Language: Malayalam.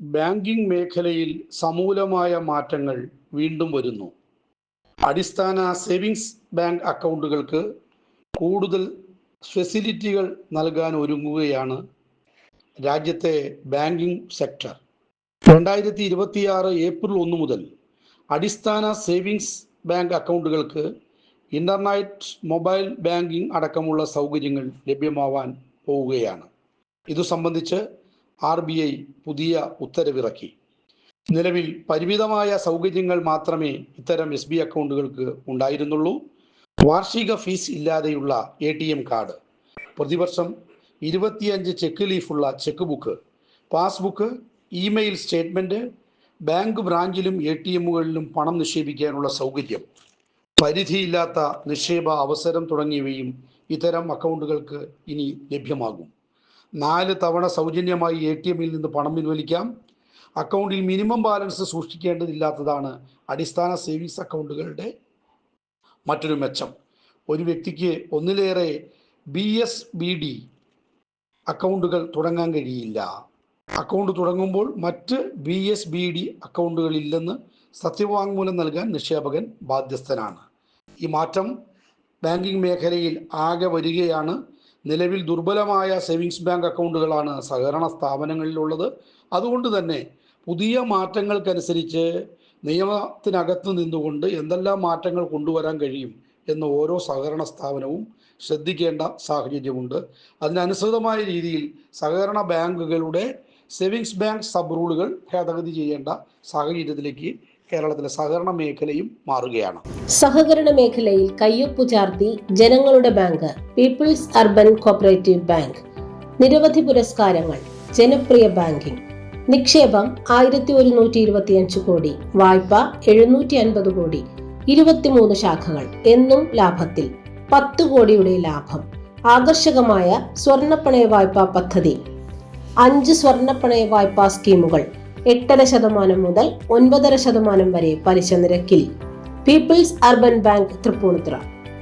ബാങ്കിംഗ് മേഖലയിൽ സമൂലമായ മാറ്റങ്ങൾ വീണ്ടും വരുന്നു. അടിസ്ഥാന സേവിങ്സ് ബാങ്ക് അക്കൗണ്ടുകൾക്ക് കൂടുതൽ ഫെസിലിറ്റികൾ നൽകാൻ ഒരുങ്ങുകയാണ് രാജ്യത്തെ ബാങ്കിംഗ് സെക്ടർ. രണ്ടായിരത്തി ഇരുപത്തിയാറ് ഏപ്രിൽ ഒന്ന് മുതൽ അടിസ്ഥാന സേവിങ്സ് ബാങ്ക് അക്കൗണ്ടുകൾക്ക് ഇന്റർനെറ്റ് മൊബൈൽ ബാങ്കിംഗ് അടക്കമുള്ള സൗകര്യങ്ങൾ ലഭ്യമാവാൻ പോവുകയാണ്. ഇതു സംബന്ധിച്ച് ആർ ബി ഐ പുതിയ ഉത്തരവിറക്കി. നിലവിൽ പരിമിതമായ സൗകര്യങ്ങൾ മാത്രമേ ഇത്തരം എസ് ബി അക്കൗണ്ടുകൾക്ക് ഉണ്ടായിരുന്നുള്ളൂ. വാർഷിക ഫീസ് ഇല്ലാതെയുള്ള എ ടി എം കാർഡ്. പ്രതിവർഷം ഇരുപത്തിയഞ്ച് cheque ലീഫുള്ള cheque book passbook email statement bank ബ്രാഞ്ചിലും A T എമ്മുകളിലും പണം നിക്ഷേപിക്കാനുള്ള സൗകര്യം പരിധിയില്ലാത്ത നിക്ഷേപ അവസരം തുടങ്ങിയവയും ഇത്തരം അക്കൗണ്ടുകൾക്ക് ഇനി ലഭ്യമാകും. നാല് തവണ സൗജന്യമായി എ ടി എമ്മിൽ നിന്ന് പണം പിൻവലിക്കാം. അക്കൗണ്ടിൽ മിനിമം ബാലൻസ് സൂക്ഷിക്കേണ്ടതില്ലാത്തതാണ് അടിസ്ഥാന സേവിങ്സ് അക്കൗണ്ടുകളുടെ മറ്റൊരു മെച്ചം. ഒരു വ്യക്തിക്ക് ഒന്നിലേറെ ബി എസ് ബി ഡി അക്കൗണ്ടുകൾ തുടങ്ങാൻ കഴിയില്ല. അക്കൗണ്ട് തുടങ്ങുമ്പോൾ മറ്റ് ബി എസ് ബി ഡി അക്കൗണ്ടുകളില്ലെന്ന് സത്യവാങ്മൂലം നൽകാൻ നിക്ഷേപകൻ ബാധ്യസ്ഥനാണ്. ഈ മാറ്റം ബാങ്കിംഗ് മേഖലയിൽ ആകെ വരികയാണ്. നിലവിൽ ദുർബലമായ സേവിങ്സ് ബാങ്ക് അക്കൗണ്ടുകളാണ് സഹകരണ സ്ഥാപനങ്ങളിലുള്ളത്. അതുകൊണ്ട് തന്നെ പുതിയ മാറ്റങ്ങൾക്കനുസരിച്ച് നിയമത്തിനകത്ത് നിന്നുകൊണ്ട് എന്തെല്ലാം മാറ്റങ്ങൾ കൊണ്ടുവരാൻ കഴിയും എന്ന് ഓരോ സഹകരണ സ്ഥാപനവും ശ്രദ്ധിക്കേണ്ട സാഹചര്യമുണ്ട്. അതിനനുസൃതമായ രീതിയിൽ സഹകരണ ബാങ്കുകളുടെ സേവിങ്സ് ബാങ്ക് സബ് റൂളുകൾ ഭേദഗതി ചെയ്യേണ്ട സാഹചര്യത്തിലേക്ക് കേരളത്തിലെ സഹകരണ മേഖലയും മാറുകയാണ്. സഹകരണ മേഖലയിൽ കയ്യൊപ്പു ചാർത്തി ജനങ്ങളുടെ bank people's urban cooperative bank നിരവധി പുരസ്കാരങ്ങൾ ജനപ്രിയ ബാങ്കിംഗ്. നിക്ഷേപം ആയിരത്തി ഒരുന്നൂറ്റി ഇരുപത്തിയഞ്ച് കോടി വായ്പ എഴുന്നൂറ്റി അൻപത് കോടി ഇരുപത്തിമൂന്ന് ശാഖകൾ എന്നും ലാഭത്തിൽ. പത്ത് കോടിയുടെ ലാഭം. ആകർഷകമായ സ്വർണപ്പണയ വായ്പാ പദ്ധതി. അഞ്ച് സ്വർണപ്പണയ വായ്പാ സ്കീമുകൾ എട്ടര ശതമാനം മുതൽ ഒൻപതര ശതമാനം വരെ പലിശ നിരക്കിൽ. People's urban bank Tripunithura.